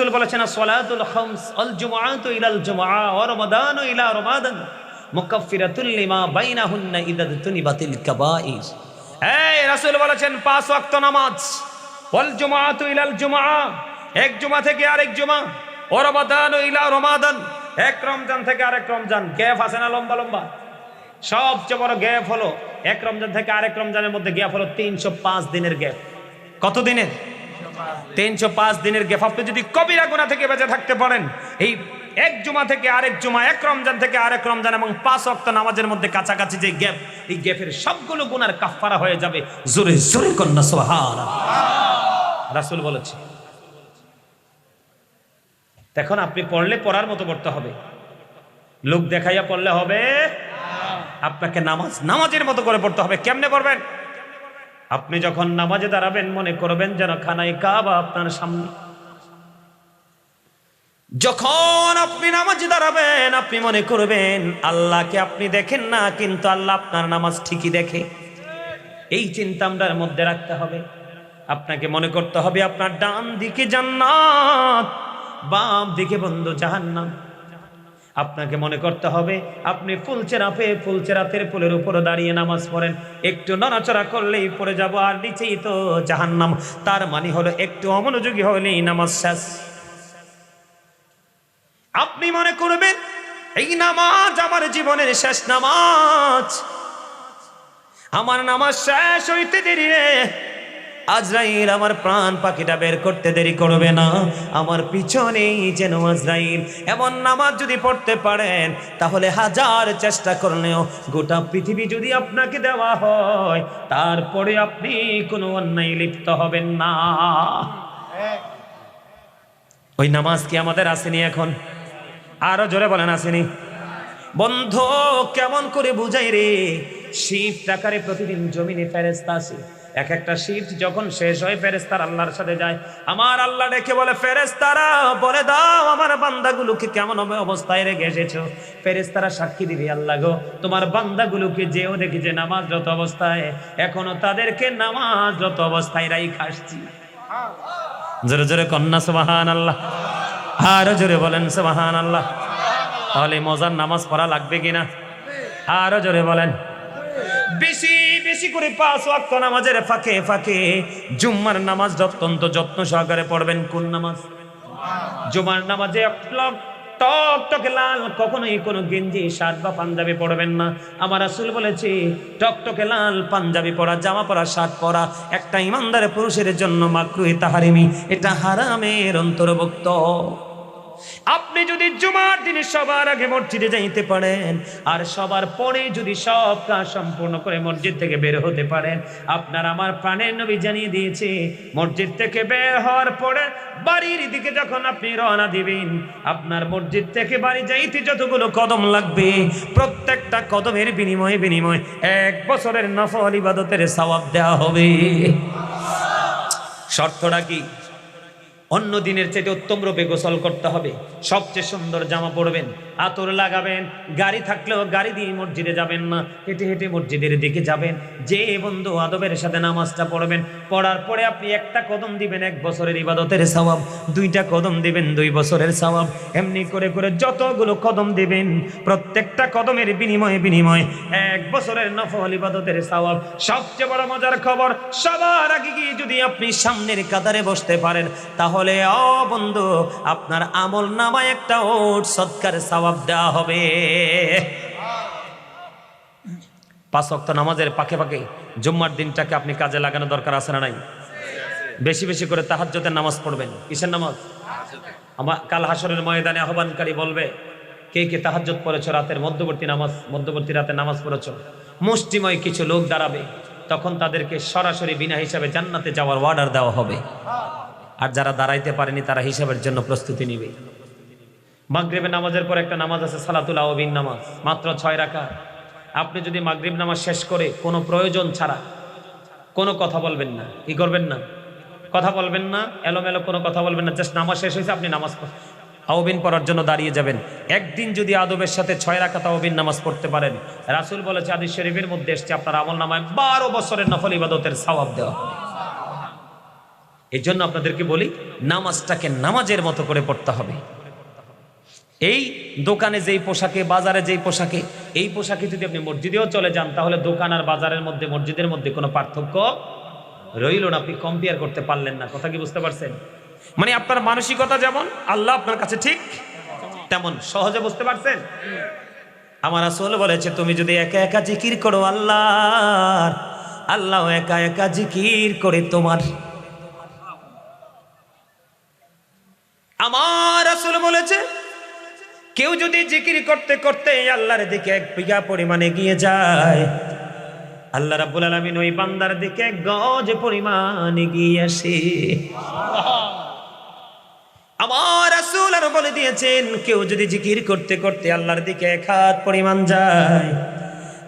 রাসূল বলেছেন, সলাতুল খামস আল জুমআতু ইলাল জুমআ ওয়া রমাদানু ইলা রমাদান মুকাফফিরাতুল লিমা বাইনাহুন্না ইদা তুনিবাতিল কাবাইর। এই রাসূল বলেছেন, পাঁচ ওয়াক্ত নামাজ, ওয়াল জুমআতু ইলাল জুমআ, এক জুমা থেকে আরেক জুমা ওয়া রমাদানু ইলা রমাদান, এক রমজান থেকে আরেক রমজান, গ্যাপ আছে না লম্বা লম্বা? সবচেয়ে বড় গ্যাপ হলো, এক রমজান থেকে আরেক রমজানের মধ্যে গ্যাপ হলো তিনশো পাঁচ দিনের গ্যাপ। কত দিনের? তিনশো পাঁচ দিনের গ্যাপ যদি কবিরা গুণা থেকে বেঁচে থাকতে পারেন, এই এক জুমা থেকে আরেক জুমা, এক রমজান থেকে আরেক রমজান এবং পাঁচ অক্ত নামাজের মধ্যে কাছাকাছি যে গ্যাপ, এই গ্যাপের সবগুলো গুনার কাফারা হয়ে যাবে। জোরে জোরে কন্যা সোহার রাসুল বলেছে এখন আপনি পড়লে পড়ার মতো পড়তে হবে। লোক দেখাইয়া পড়লে হবে, আপনাকে নামাজ, নামাজের মতো করে পড়তে হবে। কেমনে পড়বেন? আপনি যখন নামাজে দাঁড়াবেন, মনে করবেন যেন খানায় কাবা আপনার সামনে। যখন আপনি নামাজে দাঁড়াবেন, আপনি মনে করবেন, আল্লাহকে আপনি দেখেন না, কিন্তু আল্লাহ আপনার নামাজ ঠিকই দেখে। এই চিন্তা মধ্যে রাখতে হবে। আপনাকে মনে করতে হবে আপনার ডান দিকে জান্নাত, বাম দিকে বন্ধু জাহান্নাম। আপনাকে মনে করতে হবে, আপনি ফুলচেরাপে ফুলচেরাতের ফুলের উপরে দাঁড়িয়ে নামাজ পড়েন। একটু নড়াচড়া করলেই পড়ে যাব আর নিচেই তো জাহান্নাম। তার মানে হলো একটু অমনোযোগী হলেই নামাজ শেষ। আপনি মনে করবেন, এই নামাজ আমার জীবনের শেষ নামাজ। আমার নামাজ শেষ হইতে দেরি রে। আজরাইল আমার প্রাণ পাখিটা বের করতে দেরি করবে না। আমার পিছনেই যেন আজরাইল, এমন নামাজ যদি পড়তে পারেন, তাহলে হাজার চেষ্টা করলেও গোটা পৃথিবী যদি আপনাকে দেওয়া হয়, তারপরে আপনি কোনো অন্যায় লিপ্ত হবেন না। ওই নামাজ কি আমাদের আসেনি এখন? আরও জোরে বলেন, আসেনি। বন্ধ, কেমন করে বুঝাই রে? শিব টাকারে প্রতিদিন জমিনে ফেরেস্তা আসে। এক একটা শিফট যখন শেষ হয় ফেরেস্তার আল্লাহর সাথে যায়। আমার আল্লাহ ডেকে বলে ফেরেস্তারা বলে দাও আমার বান্দাগুলোকে কেমন অবস্থায় রেখে এসেছ? ফেরেস্তারা সাক্ষী দিবি, আল্লাহ গো, তোমার বান্দাগুলোকে যেও দেখেছে নামাজরত অবস্থায়। এখনও তাদেরকে নামাজরত অবস্থায় রাই খাসছি জোরে জোরে কন্যা সুবাহান আল্লাহ আরও জোরে বলেন সুবাহান আল্লাহ তাহলে মজার নামাজ পড়া লাগবে কিনা? আরও জোরে বলেন বেশি বেশি করে পাঁচ ওয়াক্ত নামাজের ফাঁকে ফাঁকে। জুম্মার নামাজ অত্যন্ত যত্ন সহকারে পড়বেন। কোন নামাজ? জুমার নামাজে টক, টকে লাল, কখনোই কোনো গেঞ্জি, শার্ট বা পাঞ্জাবি পরবেন না। আমার আসল বলেছে, টক, টকে লাল, পাঞ্জাবি পরা, জামা পরা, শার্ট পরা, একটা ইমানদার পুরুষের জন্য মাকরুই তাহারিমি এটা হারামের অন্তর্ভুক্ত। আপনি যদি জুমার দিনে সবার আগে মসজিদে যাইতে পারেন, আর সবার পরে যদি সব কাজ সম্পূর্ণ করে মসজিদ থেকে বের হতে পারেন, আপনার আমার প্রাণের নবী জানিয়ে দিয়েছে, মসজিদ থেকে বের হওয়ার পরে বাড়ির দিকে যখন আপনি রওনা দিবেন, আপনার মসজিদ থেকে বাড়ি যাইতে যতগুলো কদম লাগবে, প্রত্যেকটা কদমের বিনিময়ে বিনিময়ে এক বছরের নফল ইবাদতের সওয়াব দেওয়া হবে। শর্তটা কি? অন্য দিনের চাইতে উত্তম রূপে গোসল করতে হবে। সবচেয়ে সুন্দর জামা পরবেন, আতর লাগাবেন, গাড়ি থাকলেও গাড়ি দিয়ে মসজিদে যাবেন না, হেঁটে হেঁটে মসজিদের দিকে যাবেন। যে বন্ধু আদবের সাথে নামাজটা পড়বেন, পড়ার পরে আপনি একটা কদম দিবেন, এক বছরের ইবাদতের সওয়াব, দুইটা কদম দিবেন, দুই বছরের সওয়াব। এমনি করে করে যতগুলো কদম দিবেন, প্রত্যেকটা কদমের বিনিময়ে বিনিময়ে এক বছরের নফল ইবাদতের সওয়াব। সবচেয়ে বড় মজার খবর, সবার আগে গিয়ে যদি আপনি সামনের কাতারে বসতে পারেন, তাহলে অ বন্ধু, আপনার আমল নামায় একটা ওট সৎকার সওয়াব দেওয়া হবে। পাঁচ অক্ত নামাজের পাকে পাকে জুম্মার দিনটাকে আপনি কাজে লাগানো দরকার আছে না নাই? বেশি বেশি করে তাহাজ্জতের নামাজ পড়বেন। কিসের নামাজ? আমার কাল হাসরের ময়দানে আহ্বানকারী বলবে, কে কে তাহাজ্জত পড়েছ রাতের মধ্যবর্তী নামাজ, মধ্যবর্তী রাতে নামাজ পড়েছ? মুষ্টিময় কিছু লোক দাঁড়াবে। তখন তাদেরকে সরাসরি বিনা হিসাবে জান্নাতে যাওয়ার অর্ডার দেওয়া হবে। আর যারা দাঁড়াইতে পারেনি, তারা হিসাবের জন্য প্রস্তুতি নিবে। মাগরিবে নামাজের পর একটা নামাজ আছে, সালাতুল আওবিন নামাজ, মাত্র ছয় রাখা আপনি যদি মাগরিব নামাজ শেষ করে কোনো প্রয়োজন ছাড়া কোনো কথা বলবেন না, কি করবেন না? কথা বলবেন না, এলোমেলো কোনো কথা বলবেন না, জাস্ট নামাজ শেষ হয়েছে, আপনি নামাজ আওবিন পড়ার জন্য দাঁড়িয়ে যাবেন। একদিন যদি আদবের সাথে ছয় রাখাত আওবিন নামাজ পড়তে পারেন, রাসূল বলেছে আদি শরীফের মধ্যে এসছে, আপনার আমল নামায় বারো বছরের নফল ইবাদতের সওয়াব দেওয়া এই জন্য আপনাদেরকে বলি, নামাজটাকে নামাজের মতো করে পড়তে হবে। এই দোকানে যেই পোশাকে, বাজারে যেই পোশাকে, এই পোশাকে যদি আপনি মসজিদেও চলে যান, তাহলে দোকান আর বাজারের মধ্যে, মসজিদের মধ্যে কোনো পার্থক্য রইল না। আপনি কম্পেয়ার করতে পারলেন না। কথা কি বুঝতে পারছেন? মানে আপনার মানসিকতা যেমন, আল্লাহ আপনার কাছে ঠিক তেমন। সহজে বুঝতে পারছেন? আমার আসল বলেছে, তুমি যদি একা একা জিকির করো আল্লাহ আল্লাহ একা একা জিকির করে তোমার আমার আসল বলেছে কেউ যদি জিকির করতে করতে আল্লাহর দিকে এক বিঘা পরিমাণে গিয়ে যায়, আল্লাহ রাব্বুল আলামিন ওই বান্দার দিকে গজ পরিমাণে গিয়ে আসে। আমার রাসূল আর বলে দিয়েছেন, কেউ যদি জিকির করতে করতে আল্লাহর দিকে এক হাত পরিমাণ যায়,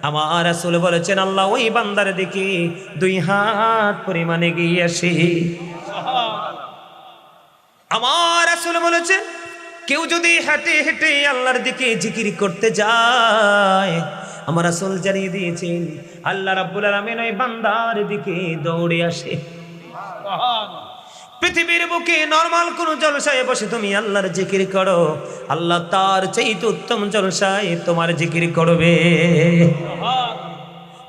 আমার রাসূল বলেছেন, আল্লাহ ওই বান্দার দিকে দুই হাত পরিমাণে গিয়ে আসে। আমার আসলে বলেছে কেউ যদি হেঁটে হেঁটে আল্লাহর দিকে জিকির করতে যায়, আমার আসল জানিয়ে দিয়েছেন, আল্লাহ রাব্বুল আলামিন ওই বান্দার দিকে দৌড়ে আসে। পৃথিবীর বুকে নরমাল কোন জলসায় বসে তুমি আল্লাহর জিকির করো, আল্লাহ তার চাইতে উত্তম জলসায় তোমার জিকির করবে।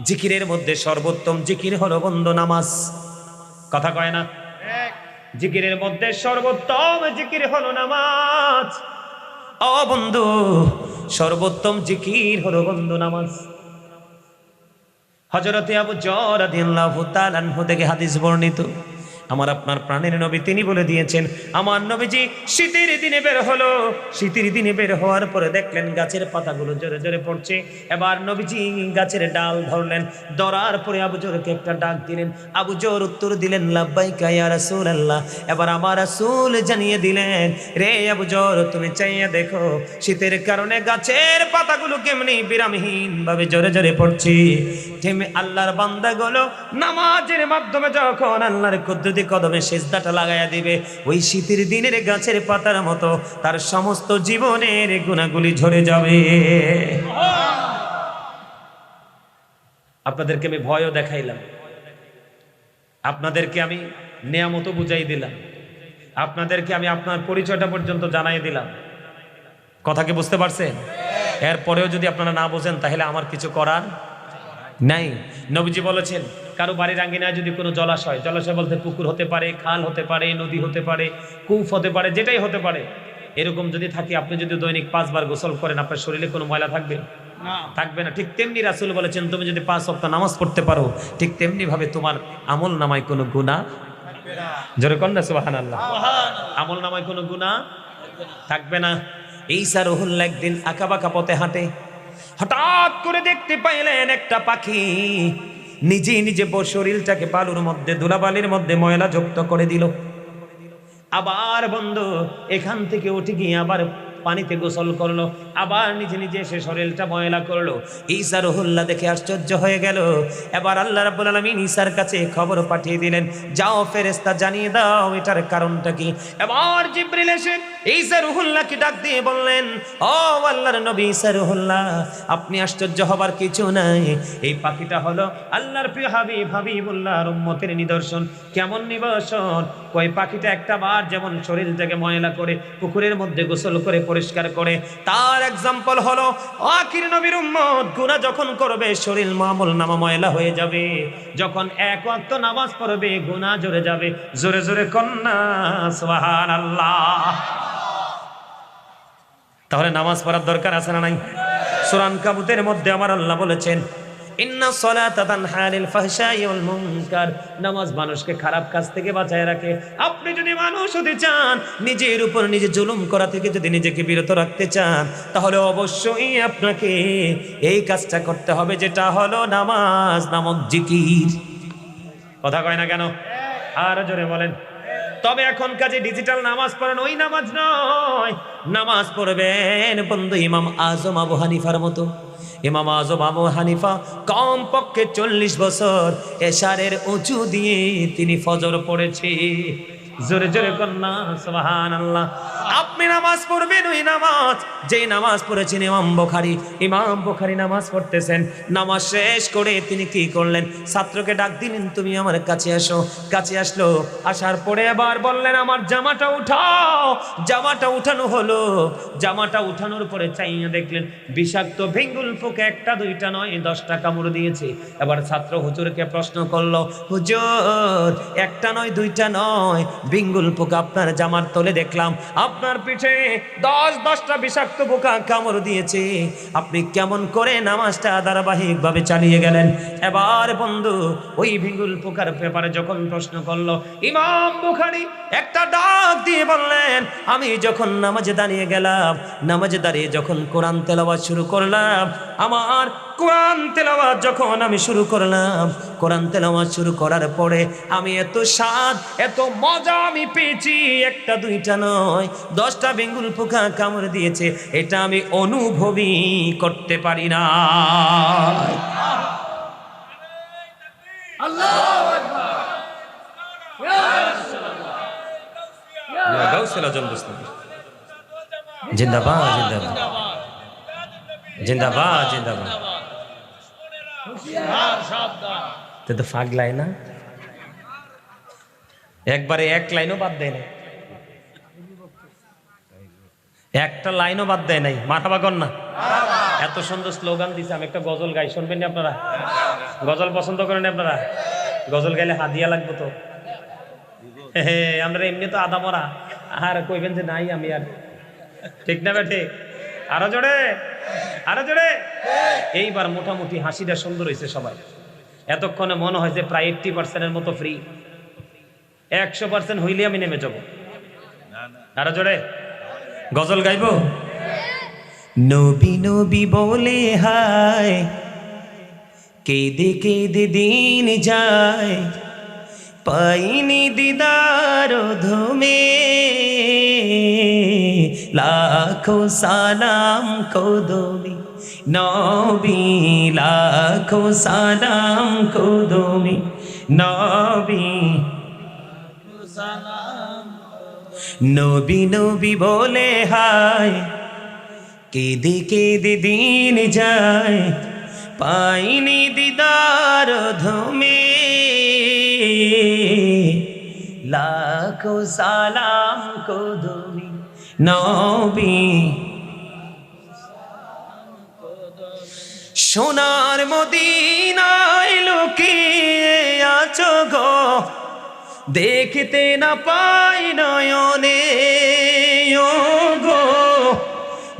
জিকিরের মধ্যে সর্বোত্তম জিকির হলো বন্ধ নামাজ। কথা কয় না? জিকিরের মধ্যে সর্বোত্তম জিকির হলো নামাজ। ও বন্ধু, সর্বোত্তম জিকির হলো বন্ধু নামাজ। হজরতে আবু জর রাদিয়াল্লাহু তাআলা আনহু থেকে হাদিস বর্ণিত। আমার আপনার প্রাণের নবী তিনি বলে দিয়েছেন, আমার নবীজি শীতের দিনে বের হলো। শীতের দিনে বের হওয়ার পরে দেখলেন গাছের পাতাগুলো জোরে জোরে পড়ছে। এবার নবীজি গাছের ডাল ধরলেন। ধরার পরে আবু জোরকে একটা ডাক দিলেন। আবু জোর উত্তর দিলেন, লাব্বাইকা ইয়া রাসূলুল্লাহ। এবার আমার রাসূল জানিয়ে দিলেন, রে আবু জোর, তুমি চাইয়া দেখো, শীতের কারণে গাছের পাতাগুলো কেমনি বিরামহীন ভাবে জোরে জোরে পড়ছে। থেমে আল্লাহর বান্দাগুলো নামাজের মাধ্যমে যখন আল্লাহর কুদরতি কদমে সেজদাটা লাগাইয়া দিবে। ওই শীতের দিনের গাছের পাতার মতো তার সমস্ত জীবনের গুণাগুলি ঝরে যাবে। আপনাদেরকে আমি ভয়ও দেখাইলাম। আপনাদেরকে আমি নেয়ামতো বুঝাই দিলাম। আপনাদেরকে আমি আপনার পরিচয়টা পর্যন্ত জানাই দিলাম। কথা কি বুঝতে পারছেন? এরপরেও যদি আপনারা না বোঝেন, তাহলে আমার কিছু করার নাই। নবীজি বলেছেন কারও বাড়ির আঙ্গিনায় যদি কোনো জলাশয় জলাশয় বলতে পুকুর হতে পারে খাল হতে পারে নদী হতে পারে কূপ হতে পারে যেটাই হতে পারে এরকম যদি থাকে আপনি যদি দৈনিক পাঁচবার গোসল করেন আপনার শরীরে কোনো ময়লা থাকবে? থাকবে না। ঠিক তেমনি রাসুল বলেছেন তুমি যদি পাঁচ সপ্তাহ নামাজ পড়তে পারো ঠিক তেমনি ভাবে তোমার আমল নামায় কোনো গুণা জোরে কন্যা সুবাহান আল্লাহ আমল নামায় কোনো গুণা থাকবে না। এই সারহুল একদিন আঁকা বাঁকা পথে হাঁটে হঠাৎ করে দেখতে পাইলেন একটা পাখি। নিজে নিজে শরীরটাকে বালুর মধ্যে, ধুলাবালির মধ্যে ময়লা যুক্ত করে দিল। আবার বন্ধু, এখান থেকে উঠে গিয়ে আবার পানিতে গোসল করল, আবার নিজে নিজে সে শরীরটা ময়লা করল। ঈসা রহুল্লা দেখে আশ্চর্য হয়ে গেল। এবার আল্লাহ রাব্বুল আলামিন ঈসার কাছে খবর পাঠিয়ে দিলেন, যাও ফেরেশতা, জানিয়ে দাও এটার কারণটা কি? এবার জিব্রিল এসে ঈসা রহুল্লাহকে ডাক দিয়ে বললেন, ও আল্লাহর নবী ঈসা রহুল্লাহ, আপনি আশ্চর্য হবার কিছু নাই। এই পাখিটা হলো আল্লাহর প্রিয় হাবিব, হাবিবুল্লাহর উম্মতের নিদর্শন। কেমন নিদর্শন? কই পাখিটা একটা বার যেমন শরীর শরীরটাকে ময়লা করে পুকুরের মধ্যে গোসল করে পরিষ্কার করে। তার এক্সাম্পল হলো, আখির নবীর উম্মত গুনাহ যখন করবে, শরীর মামুল নামা ময়লা হয়ে যাবে। যখন এক ওয়াক্ত নামাজ পড়বে, গুনাহ জোরে যাবে। জোরে জোরে কন্যা, সুবহানাল্লাহ। তাহলে নামাজ পড়ার দরকার আছে না নাই? সুরান কাবুতের মধ্যে আমার আল্লাহ বলেছেন ইন্না সলাতা তানহা আনিল ফাহশাই ওয়াল নামাজ মানুষকে খারাপ কাজ থেকে বাঁচায় রাখে। আপনি যদি মানুষ হতে চান, নিজের উপর নিজে জুলুম করা থেকে যদি নিজেকে বিরত রাখতে চান, তাহলে অবশ্যই আপনাকে এই কাজটা করতে হবে, যেটা হলো নামাজ নামক জিকির। কথা কয় না কেন? আর জোরে বলেন। তবে এখন কাজে ডিজিটাল নামাজ পড়েন ওই নামাজ নয়। নামাজ পড়বেন বন্ধু ইমাম আজম আবু হানিফার মতো। ইমাম আজম আবু হানিফা কম পক্ষে চল্লিশ বছর এশারের উঁচু দিয়ে তিনি ফজর পড়েছে। জোরে জোরে কন্যা আল্লাহ আপনি নামাজ পড়বেন, ওই নামাজ। যেই নামাজ পড়েছেন ইমাম বোখারি। ইমাম বোখারি নামাজ পড়তেছেন। নামাজ শেষ করে তিনি কি করলেন? ছাত্রকে ডাক দিলেন, তুমি আমার কাছে আসো। কাছে আসলো, আসার পরে আবার বললেন, আমার জামাটা উঠাও। জামাটা উঠানো হলো। জামাটা উঠানোর পরে চাইয়া দেখলেন, বিষাক্ত ভেঙ্গুল পোকা একটা, দুইটা নয়, দশটা কামড় দিয়েছে। এবার ছাত্র হুজুরকে প্রশ্ন করল, হুজুর, একটা নয়, দুইটা নয়। বিঙ্গুল পোকা আপনার জামার তলে দেখলাম। আপনার পিঠে দশ দশটা বিষাক্ত পোকা কামড় দিয়েছে। আপনি কেমন করে নামাজটা ধারাবাহিকভাবে চালিয়ে গেলেন? এবার বন্ধু, ওই ভিঙ্গুল পোকার ব্যাপারে যখন প্রশ্ন করল, ইমাম বুখারি একটা ডাক দিয়ে বললেন, আমি যখন নামাজে দাঁড়িয়ে গেলাম, নামাজে দাঁড়িয়ে যখন কোরআন তেলাওয়াত শুরু করলাম, আমার কোরআন তেলাওয়াত যখন আমি শুরু করলাম কোরআন তেলাওয়াত শুরু করার পরে আমি এত স্বাদ এত মজা আমি পেয়েছি। একটা দুইটা নয় দশটা বেঙ্গুল পোকা কামড় দিয়েছে এটা আমি অনুভবই করতে পারি না। জিন্দাবাদ জিন্দাবাদ। জিন্দাবাদ জিন্দাবাদ। তো ফাগলাই না। একবারে এক লাইনও বাদ দেয় নাই। একটা লাইনও বাদ দেয় নাই। মাথা বাগন না। এত সুন্দর স্লোগান দিছে। আমি একটা গজল গাই। শুনবেন নি আপনারা? গজল পছন্দ করেন আপনারা? গজল গাইলে হাদিয়া লাগবে তো। হে, আমরা এমনি তো আদা মরা। আর কইবেন যে নাই আমি আর। ঠিক না বেঠে? আরও জোরে? এইবার মোটামুটি হাসিটা সুন্দর হয়েছে সবাই এতক্ষণে মনে হয় যে প্রায় এইটটি পার্সেন্টের মতো ফ্রি একশো পার্সেন্ট হইলে আমি নেমে যাব। আরও জোরে? গজল গাইবো? নবী নবী বলে, হায়, কেঁদে কেঁদে দিন যায়। পাইনি দিদার ধমে, লাখো সালাম কদমি। নবী লাখো সালাম কদমি নবী। নবী নবী বলে হায়, কেঁদে কেঁদে দিন যায়, পাইনি দিদার ধমে। লাখো সালাম কদমি নবী। সোনার মদিনায় লুকিয়ে আছো গো। দেখতে না পাই নয়নে গো।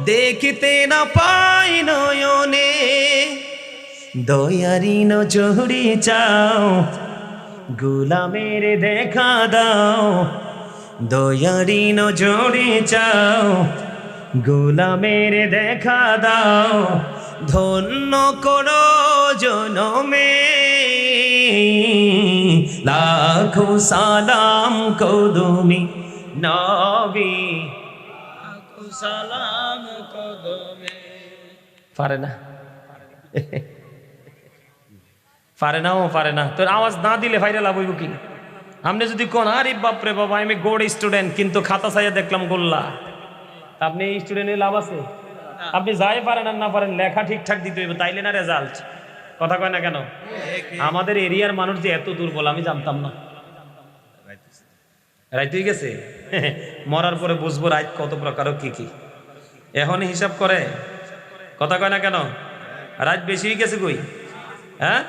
দেখতে না পাই নয়নে, দয়ারি নজরি চাও, গুলামের দেখা দাও। দয়ারি নজরি চাও গোলামের দেখা দাও, ধন্য করো জনমে। লাখো সালাম কদমি নবী। সালাম কদমে। পারে না। পারে না ও, পারে না। তোর আওয়াজ না দিলে ভাইরে লাভ হইব কি? আপনি যদি কোন, আরে বাপরে বাবা, আমি গোড স্টুডেন্ট কিন্তু খাতা সাইয়া দেখলাম গোল্লা। আপনি স্টুডেন্টের লাভ আছে? আপনি যাই পারেন আর না পারেন লেখা ঠিকঠাক দিতে হইবে তাইলে না রেজাল্ট কথা কয় না কেন? আমাদের এরিয়ার মানুষ যে এত দুর্বল আমি জানতাম না। রাইত গেছে? মরার পরে বুঝব রাইত কত প্রকার কি কি। এখন হিসাব করে। কথা কয় না কেন? রাত বেশি গেছে কই? হ্যাঁ?